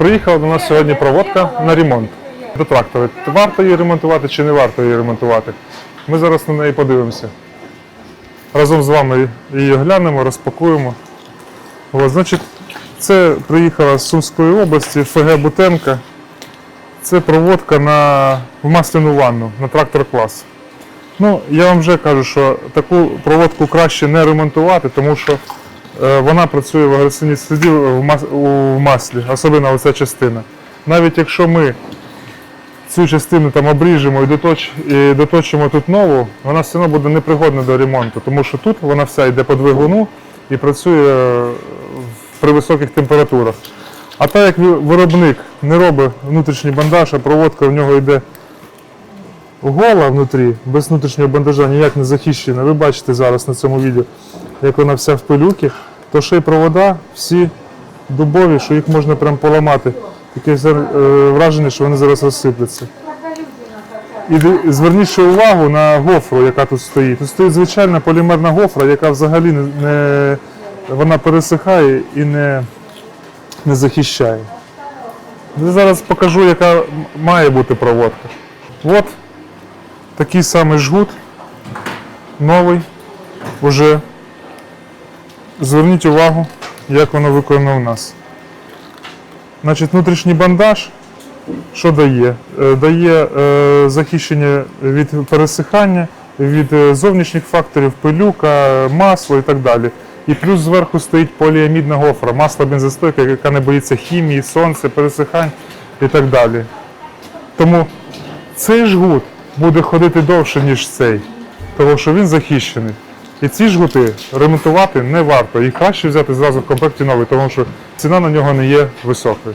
Приїхала до нас сьогодні проводка на ремонт до трактора. Варто її ремонтувати чи не варто її ремонтувати? Ми зараз на неї подивимося. Разом з вами її оглянемо, розпакуємо. От, значить, це приїхала з Сумської області, ФГ Бутенка. Це проводка на в масляну ванну на трактор клас. Ну, я вам вже кажу, що таку проводку краще не ремонтувати, тому що вона працює в агресивній сліді в, маслі, особливо оця частина. Навіть якщо ми цю частину там обріжемо і, доточ, і доточимо тут нову, вона все одно буде непригодна до ремонту, тому що тут вона вся йде по двигуну і працює е, при високих температурах. А так як виробник не робить внутрішній бандаж, а проводка в нього йде гола внутрі, без внутрішнього бандажа, ніяк не захищена. Ви бачите зараз на цьому відео, як вона вся в пилюки, то ще й провода всі дубові, що їх можна прям поламати. Таке е, враження, що вони зараз розсипляться. І зверніть увагу на гофру, яка тут стоїть. Тут стоїть звичайна полімерна гофра, яка взагалі не, вона пересихає і не, не захищає. Я зараз покажу, яка має бути проводка. От такий самий жгут, новий, уже. Зверніть увагу, як воно виконано у нас. Значить, внутрішній бандаж, що дає? Е, Дає е, захищення від пересихання, від е, зовнішніх факторів, пилюка, масло і так далі. І плюс зверху стоїть поліамідна гофра, масло бензостойка, яка не боїться хімії, сонця, пересихань і так далі. Тому цей жгут буде ходити довше, ніж цей, тому що він захищений. І ці жгути ремонтувати не варто. Їх краще взяти зразу в комплекті новий, тому що ціна на нього не є високою.